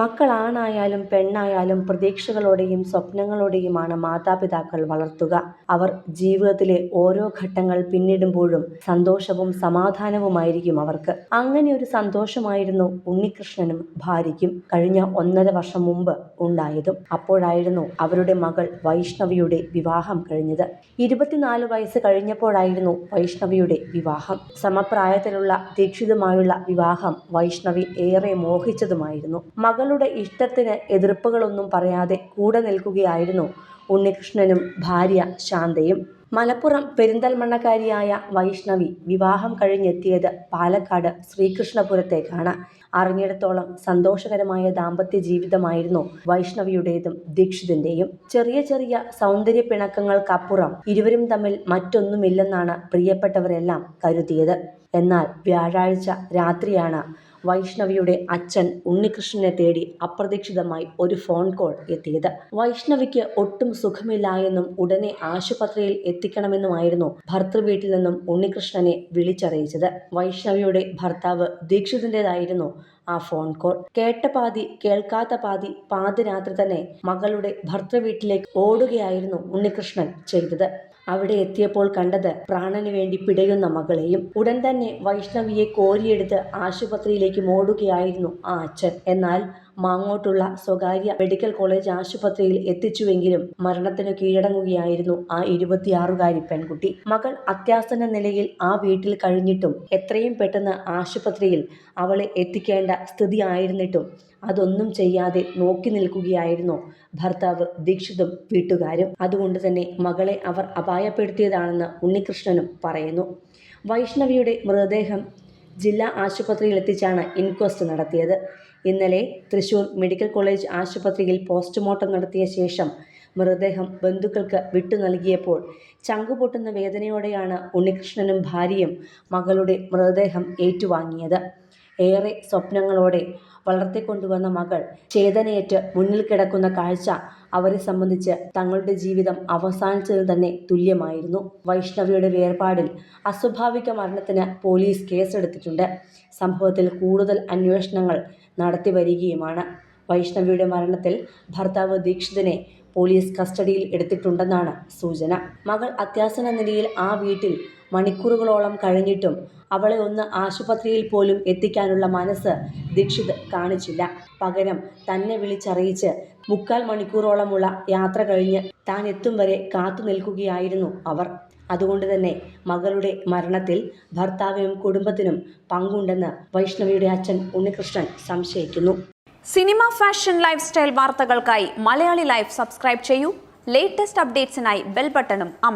മക്കളാണായാലും പെണ്ണായാലും പ്രതീക്ഷകളോടെയും സ്വപ്നങ്ങളോടെയുമാണ് മാതാപിതാക്കൾ വളർത്തുക. അവർ ജീവിതത്തിലെ ഓരോ ഘട്ടങ്ങൾ പിന്നിടുമ്പോഴും സന്തോഷവും സമാധാനവുമായിരിക്കും അവർക്ക്. അങ്ങനെ ഒരു സന്തോഷമായിരുന്നു ഉണ്ണികൃഷ്ണനും ഭാര്യയ്ക്കും കഴിഞ്ഞ ഒന്നര വർഷം മുമ്പ് ഉണ്ടായതും. അപ്പോഴായിരുന്നു അവരുടെ മകൾ വൈഷ്ണവിയുടെ വിവാഹം കഴിഞ്ഞത്. ഇരുപത്തിനാല് വയസ്സ് കഴിഞ്ഞപ്പോഴായിരുന്നു വൈഷ്ണവിയുടെ വിവാഹം. സമപ്രായത്തിലുള്ള ദീക്ഷിതുമായുള്ള വിവാഹം വൈഷ്ണവി ഏറെ മോഹിച്ചതുമായിരുന്നു. മകളുടെ ഇഷ്ടത്തിന് എതിർപ്പുകളൊന്നും പറയാതെ കൂടെ നിൽക്കുകയായിരുന്നു ഉണ്ണികൃഷ്ണനും ഭാര്യ ശാന്തയും. മലപ്പുറം പെരിന്തൽമണ്ണക്കാരിയായ വൈഷ്ണവി വിവാഹം കഴിഞ്ഞെത്തിയത് പാലക്കാട് ശ്രീകൃഷ്ണപുരത്തേക്കാണ്. അറിഞ്ഞിടത്തോളം സന്തോഷകരമായ ദാമ്പത്യ ജീവിതമായിരുന്നു വൈഷ്ണവിയുടേതും ദീക്ഷിതിന്റെയും ചെറിയ ചെറിയ സൗന്ദര്യ പിണക്കങ്ങൾക്കപ്പുറം ഇരുവരും തമ്മിൽ മറ്റൊന്നുമില്ലെന്നാണ് പ്രിയപ്പെട്ടവരെല്ലാം കരുതിയത്. എന്നാൽ വ്യാഴാഴ്ച രാത്രിയാണ് വൈഷ്ണവിയുടെ അച്ഛൻ ഉണ്ണികൃഷ്ണനെ തേടി അപ്രതീക്ഷിതമായി ഒരു ഫോൺ കോൾ എത്തിയത്. വൈഷ്ണവിക്ക് ഒട്ടും സുഖമില്ലായെന്നും ഉടനെ ആശുപത്രിയിൽ എത്തിക്കണമെന്നുമായിരുന്നു ഭർത്തൃ വീട്ടിൽ നിന്നും ഉണ്ണികൃഷ്ണനെ വിളിച്ചറിയിച്ചത്. വൈഷ്ണവിയുടെ ഭർത്താവ് ദീക്ഷിതിന്റെതായിരുന്നു ആ ഫോൺ കോൾ. കേട്ട പാതി കേൾക്കാത്ത പാതി പാതിരാത്രി തന്നെ മകളുടെ ഭർത്തൃ വീട്ടിലേക്ക് ഓടുകയായിരുന്നു ഉണ്ണികൃഷ്ണൻ ചെയ്തത്. അവിടെ എത്തിയപ്പോൾ കണ്ടത് പ്രാണന് വേണ്ടി പിടയുന്ന മകളെയും ഉടൻ തന്നെ വൈഷ്ണവിയെ കോരിയെടുത്ത് ആശുപത്രിയിലേക്ക് ഓടുകയായിരുന്നു ആ അച്ഛൻ. എന്നാൽ മാങ്ങോട്ടുള്ള സ്വകാര്യ മെഡിക്കൽ കോളേജ് ആശുപത്രിയിൽ എത്തിച്ചുവെങ്കിലും മരണത്തിന് കീഴടങ്ങുകയായിരുന്നു ആ ഇരുപത്തിയാറുകാരി പെൺകുട്ടി. മകൾ അത്യാസന്ന നിലയിൽ ആ വീട്ടിൽ കഴിഞ്ഞിട്ടും എത്രയും പെട്ടെന്ന് ആശുപത്രിയിൽ അവളെ എത്തിക്കേണ്ട സ്ഥിതി ആയിരുന്നിട്ടും അതൊന്നും ചെയ്യാതെ നോക്കി നിൽക്കുകയായിരുന്നു ഭർത്താവ് ദീക്ഷിതും വീട്ടുകാരും. അതുകൊണ്ട് തന്നെ മകളെ അവർ അപായപ്പെടുത്തിയതാണെന്ന് ഉണ്ണികൃഷ്ണനും പറയുന്നു. വൈഷ്ണവിയുടെ മൃതദേഹം ജില്ലാ ആശുപത്രിയിൽ എത്തിച്ചാണ് ഇൻക്വസ്റ്റ് നടത്തിയത്. ഇന്നലെ തൃശൂർ മെഡിക്കൽ കോളേജ് ആശുപത്രിയിൽ പോസ്റ്റ്മോർട്ടം നടത്തിയ ശേഷം മൃതദേഹം ബന്ധുക്കൾക്ക് വിട്ടു നൽകിയപ്പോൾ ചങ്കുപൊട്ടുന്ന വേദനയോടെയാണ് ഉണ്ണികൃഷ്ണനും ഭാര്യയും മകളുടെ മൃതദേഹം ഏറ്റുവാങ്ങിയത്. ഏറെ സ്വപ്നങ്ങളോടെ വളർത്തിക്കൊണ്ടുവന്ന മകൾ. ചേതനയേറ്റ് മുന്നിൽ കിടക്കുന്ന കാഴ്ച അവരെ സംബന്ധിച്ച് തങ്ങളുടെ ജീവിതം അവസാനിച്ചത് തന്നെ തുല്യമായിരുന്നു. വൈഷ്ണവിയുടെ വേർപാടിൽ അസ്വാഭാവിക മരണത്തിന് പോലീസ് കേസെടുത്തിട്ടുണ്ട്. സംഭവത്തിൽ കൂടുതൽ അന്വേഷണങ്ങൾ നടത്തി വരികയുമാണ്. വൈഷ്ണവിയുടെ മരണത്തിൽ ഭർത്താവ് ദീക്ഷിതിനെ പോലീസ് കസ്റ്റഡിയിൽ എടുത്തിട്ടുണ്ടെന്നാണ് സൂചന. മകൾ അത്യാസന നിലയിൽ ആ വീട്ടിൽ മണിക്കൂറുകളോളം കഴിഞ്ഞിട്ടും അവളെ ഒന്ന് ആശുപത്രിയിൽ പോലും എത്തിക്കാനുള്ള മനസ്സ് ദീക്ഷിത് കാണിച്ചില്ല. പകരം തന്നെ വിളിച്ചറിയിച്ച് മുക്കാൽ മണിക്കൂറോളമുള്ള യാത്ര കഴിഞ്ഞ് താൻ എത്തും വരെ കാത്തു നിൽക്കുകയായിരുന്നു അവർ. അതുകൊണ്ട് തന്നെ മകളുടെ മരണത്തിൽ ഭർത്താവിനും കുടുംബത്തിനും പങ്കുണ്ടെന്ന് വൈഷ്ണവിയുടെ അച്ഛൻ ഉണ്ണികൃഷ്ണൻ സംശയിക്കുന്നു. സിനിമ ഫാഷൻ ലൈഫ് സ്റ്റൈൽ വാർത്തകൾക്കായി മലയാളി ലൈഫ് സബ്സ്ക്രൈബ് ചെയ്യൂ. ലേറ്റസ്റ്റ് അപ്ഡേറ്റ്സിനായി ബെൽ ബട്ടണും അമർ